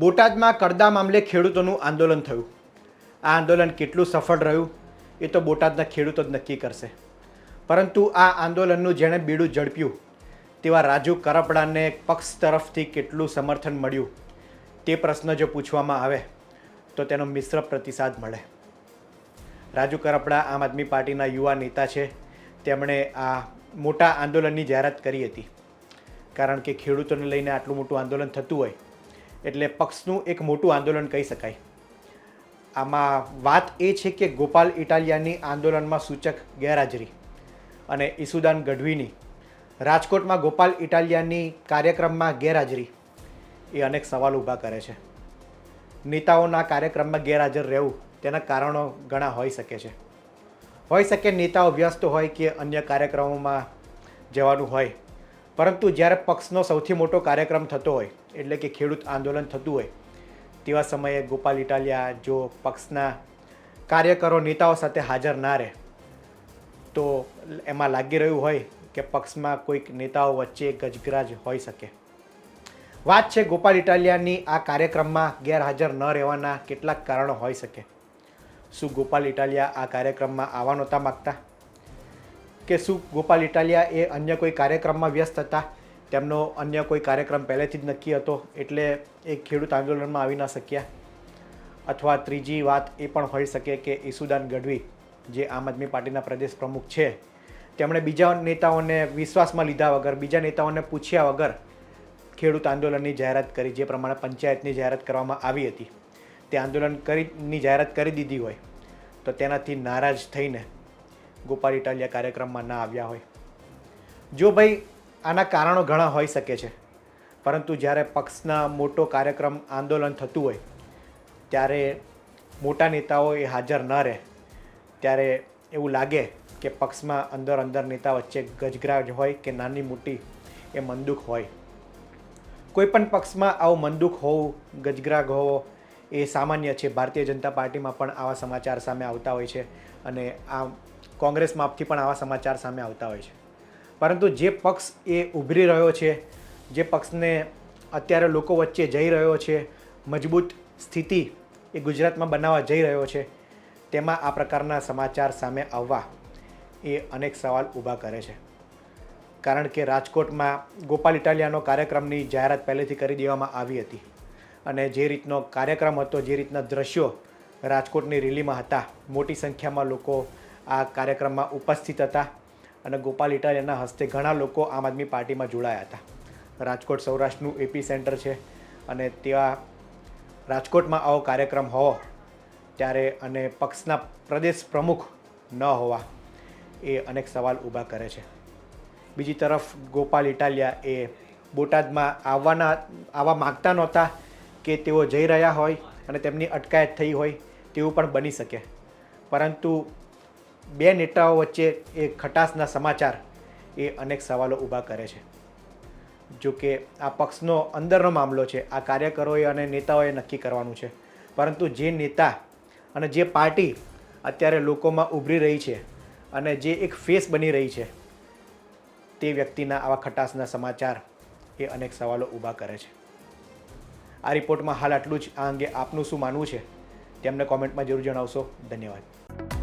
બોટાદમાં કરદા મામલે ખેડૂતોનું આંદોલન થયું. આ આંદોલન કેટલું સફળ રહ્યું એ તો બોટાદના ખેડૂતો જ નક્કી કરશે. પરંતુ આ આંદોલનનું જેણે બીડું ઝડપ્યું, તેવા રાજુ કરપડાને પક્ષ તરફથી કેટલું સમર્થન મળ્યું, તે પ્રશ્ન જો પૂછવામાં આવે, તો તેનો મિશ્ર પ્રતિસાદ મળે. રાજુ કરપડા આમ આદમી પાર્ટીના યુવા નેતા છે. તેમણે આ મોટા આંદોલનની જાહેરાત કરી હતી. કારણ કે ખેડૂતોને લઈને આટલું મોટું આંદોલન થતું હોય એટલે પક્ષનું એક મોટું આંદોલન કહી શકાય. આમાં વાત એ છે કે ગોપાલ ઇટાલિયાની આંદોલનમાં સૂચક ગેરહાજરી અને ઈસુદાન ગઢવીની. રાજકોટમાં ગોપાલ ઇટાલિયાની કાર્યક્રમમાં ગેરહાજરી. એ અનેક સવાલ ઊભા કરે છે. નેતાઓના કાર્યક્રમમાં ગેરહાજર રહેવું તેના કારણો ઘણા હોઈ શકે છે. હોઈ શકે નેતાઓ વ્યસ્ત હોય કે અન્ય કાર્યક્રમોમાં જવાનું હોય. પરંતુ જ્યારે પક્ષનો સૌથી મોટો કાર્યક્રમ થતો હોય, એટલે કે ખેડૂત આંદોલન થતું હોય, તેવા સમયે ગોપાલ ઇટાલિયા જો પક્ષના કાર્યકરો, નેતાઓ સાથે હાજર ના રહે, તો એમાં લાગી રહ્યું હોય કે પક્ષમાં કોઈક નેતાઓ વચ્ચે ગજગરાજ હોઈ શકે. વાત છે ગોપાલ ઇટાલિયાની આ કાર્યક્રમમાં ગેરહાજર ન રહેવાના કેટલાક કારણો હોઈ શકે. શું ગોપાલ ઇટાલિયા આ કાર્યક્રમમાં આવવા નહોતા માગતા? કે શું ગોપાલ ઇટાલિયા એ અન્ય કોઈ કાર્યક્રમમાં વ્યસ્ત હતા? તેમનો અન્ય કોઈ કાર્યક્રમ પહેલેથી જ નક્કી હતો, એટલે એ ખેડૂત આંદોલનમાં આવી ન શક્યા. અથવા ત્રીજી વાત એ પણ હોઈ શકે કે ઈસુદાન ગઢવી, જે આમ આદમી પાર્ટીના પ્રદેશ પ્રમુખ છે, તેમણે બીજા નેતાઓને વિશ્વાસમાં લીધા વગર, બીજા નેતાઓને પૂછ્યા વગર ખેડૂત આંદોલનની જાહેરાત કરી, જે પ્રમાણે પંચાયતની જાહેરાત કરવામાં આવી હતી. તે આંદોલન કરીની જાહેરાત કરી દીધી હોય, તો તેનાથી નારાજ થઈને ગોપાલ ઇટાલિયા કાર્યક્રમમાં ના આવ્યા હોય. જો ભાઈ, આના કારણો ઘણા હોઈ શકે છે. પરંતુ જ્યારે પક્ષના મોટો કાર્યક્રમ આંદોલન થતું હોય, ત્યારે મોટા નેતાઓ એ હાજર ન રહે. ત્યારે એવું લાગે કે પક્ષમાં અંદર અંદર નેતા વચ્ચે ગજગરાજ હોય કે નાની મોટી એ મનદુખ હોય. કોઈપણ પક્ષમાં આવું મનદુખ હોવું, ગજગરાગ હોવો એ સામાન્ય છે. ભારતીય જનતા પાર્ટીમાં પણ આવા સમાચાર સામે આવતા હોય છે અને આ કોંગ્રેસમાંથી પણ આવા સમાચાર સામે આવતા હોય છે. પરંતુ જે પક્ષ એ ઉભરી રહ્યો છે, જે પક્ષને અત્યારે લોકો વચ્ચે જઈ રહ્યો છે, મજબૂત સ્થિતિ એ ગુજરાતમાં બનાવવા જઈ રહ્યો છે, તેમાં આ પ્રકારના સમાચાર સામે આવવા એ અનેક સવાલ ઊભા કરે છે. કારણ કે રાજકોટમાં ગોપાલ ઇટાલિયાનો કાર્યક્રમની જાહેરાત પહેલેથી કરી દેવામાં આવી હતી અને જે રીતનો કાર્યક્રમ હતો, જે રીતના દ્રશ્યો રાજકોટની રેલીમાં હતા, મોટી સંખ્યામાં લોકો આ કાર્યક્રમમાં ઉપસ્થિત હતા અને ગોપાલ ઇટાલિયાના હસ્તે ઘણા લોકો આમ આદમી પાર્ટીમાં જોડાયા હતા. રાજકોટ સૌરાષ્ટ્રનું એપી સેન્ટર છે અને ત્યાં રાજકોટમાં આવો કાર્યક્રમ હોવો ત્યારે અને પક્ષના પ્રદેશ પ્રમુખ ન હોવા એ અનેક સવાલ ઊભા કરે છે. બીજી તરફ ગોપાલ ઇટાલિયા એ બોટાદમાં આવવાના, આવવા માગતા નહોતા કે તેઓ જઈ રહ્યા હોય અને તેમની અટકાયત થઈ હોય તેવું પણ બની શકે. પરંતુ બે નેતાઓ વચ્ચે એ ખટાસના સમાચાર એ અનેક સવાલો ઊભા કરે છે. જો કે આ પક્ષનો અંદરનો મામલો છે, આ કાર્યકરોએ અને નેતાઓએ નક્કી કરવાનું છે. પરંતુ જે નેતા અને જે પાર્ટી અત્યારે લોકોમાં ઉભરી રહી છે અને જે એક ફેસ બની રહી છે, તે વ્યક્તિના આવા ખટાસના સમાચાર એ અનેક સવાલો ઊભા કરે છે. આ રિપોર્ટમાં હાલ આટલું જ. આ અંગે આપનું શું માનવું છે? તેમને કોમેન્ટમાં જરૂર જણાવશો. ધન્યવાદ.